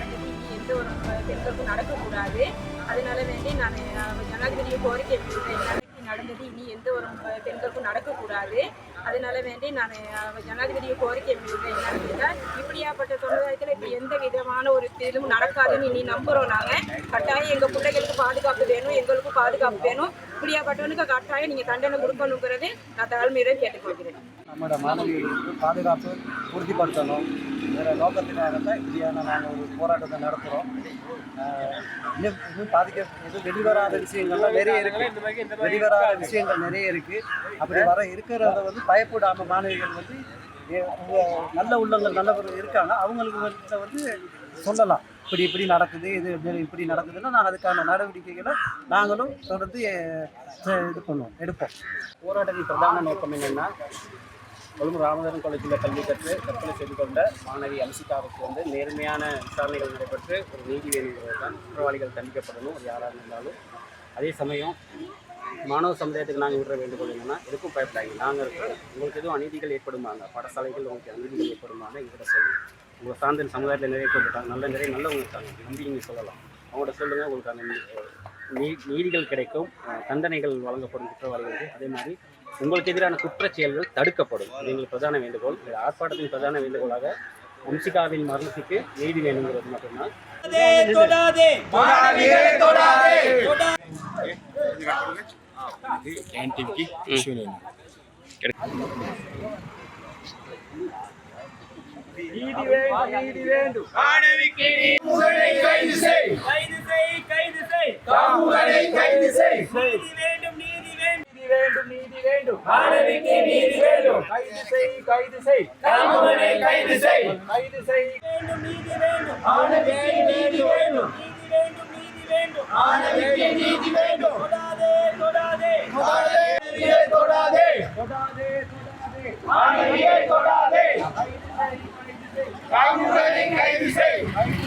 நடந்தது இனி எந்த ஒரு பெண்களுக்கும் நடக்கக்கூடாது. அதனால வேண்டி நான் ஜனாதிபதியை கோரிக்கை விடுக்கிறேன் நடந்தது. இனி எந்த ஒரு பெண்களுக்கும் நடக்கக்கூடாது. அதனால வேண்டி நான் ஜனாதிபதியை கோரிக்கை விடுக்கிறேன் என்னன்னு இப்படியாப்பட்ட சமுதாயத்தில் இப்போ எந்த விதமான ஒரு இதுவும் நடக்காதுன்னு இனி நம்புகிறோம் நாங்கள் கட்டாயம் எங்கள் பிள்ளைகளுக்கு பாதுகாப்பு வேணும். எங்களுக்கும் பாதுகாப்பு வேணும். இப்படியாப்பட்டவனுக்கு கட்டாயம் நீங்கள் தண்டனை கொடுக்கணுங்கிறது நான் தாழ்மையுடன் கேட்டுக்கொள்கிறேன். நம்மளோட மாணவிகளுக்கு பாதுகாப்பு உறுதிப்படுத்தணும். வேறு நோக்கத்தினால தான் இப்படியான நாங்கள் ஒரு போராட்டத்தை நடத்துகிறோம் இன்னும் இன்னும் பாதிக்க இது வெளிவராத விஷயங்கள்லாம் நிறைய இருக்குது வெளிவராத விஷயங்கள் நிறைய இருக்குது அப்படி வர இருக்கிறத வந்து பயப்படாமல் மாணவிகள் வந்து நல்ல உள்ளங்கள் நல்லவர்கள் இருக்காங்க. அவங்களுக்கு வந்து வந்து சொல்லலாம். இப்படி இப்படி நடக்குது இது இப்படி- இப்படி நடக்குதுன்னா நாங்கள் அதுக்கான நடவடிக்கைகளை நாங்களும் தொடர்ந்து இது பண்ணுவோம் எடுப்போம். போராட்டத்தின் பிரதான நோக்கம் என்னென்னா கொழும்பு ராமதரன் காலேஜில் கல்வி கற்று தற்கொலை செய்து கொண்ட மாணவி அம்சிகாவுக்கு வந்து நேர்மையான விசாரணைகள் நடைபெற்று ஒரு நீதி வேணுங்கிறது தான் குற்றவாளிகள் தண்டிக்கப்படணும் அது யாராக இருந்தாலும். அதே சமயம் மாணவ சமுதாயத்துக்கு நாங்கள் விடுற வேண்டுகோள் என்னன்னா எதுக்கும் பயப்படாங்க நாங்கள் இருக்கிறோம். உங்களுக்கு எதுவும் அநீதிகள் ஏற்படுமாங்க? படசாலைகள் உங்களுக்கு அநீதிகள் ஏற்படுமாங்க? எங்கிட்ட சொல்லுங்கள் உங்கள் சார்ந்த சமுதாயத்தில் நிறைய பேர் நல்ல நிறைய நல்லவங்க இருக்காங்க. நம்பி நீங்கள் சொல்லலாம். அவங்கள்ட்ட சொல்லுங்கள் உங்களுக்கு அந்த நீ நீதிகள் கிடைக்கும். தண்டனைகள் வழங்கப்படும் குற்றவாளிகளுக்கு. அதே மாதிரி உங்களுக்கு எதிரான குற்றச் செயல்கள் தடுக்கப்படும். எங்களுக்கு பிரதான வேண்டுகோள் இந்த ஆர்ப்பாட்டத்தின் பிரதான வேண்டுகோளாக அம்சிகாவின் மரணத்துக்கு நீதி வேணுங்கிறது மட்டும்தான். கைது செய். கைது செய் கைது செய். வேண்டும் நீதி வேண்டும் நீதி வேண்டும். மாணவிக்கு நீதி வேண்டும். கைது செய் கைது செய். காமுகனை கைது செய். கைது செய். வேண்டும் நீதி வேண்டும். மாணவிக்கு நீதி வேண்டும். நீதி வேண்டும் நீதி வேண்டும் மாணவிக்கு நீதி வேண்டும். தொடாதே தொடாதே. தொடாதே. தொடாதே. தொடாதே தொடாதே. மாணவியை தொடாதே. கைது செய் மாணவிக்கு நீதி வேண்டும்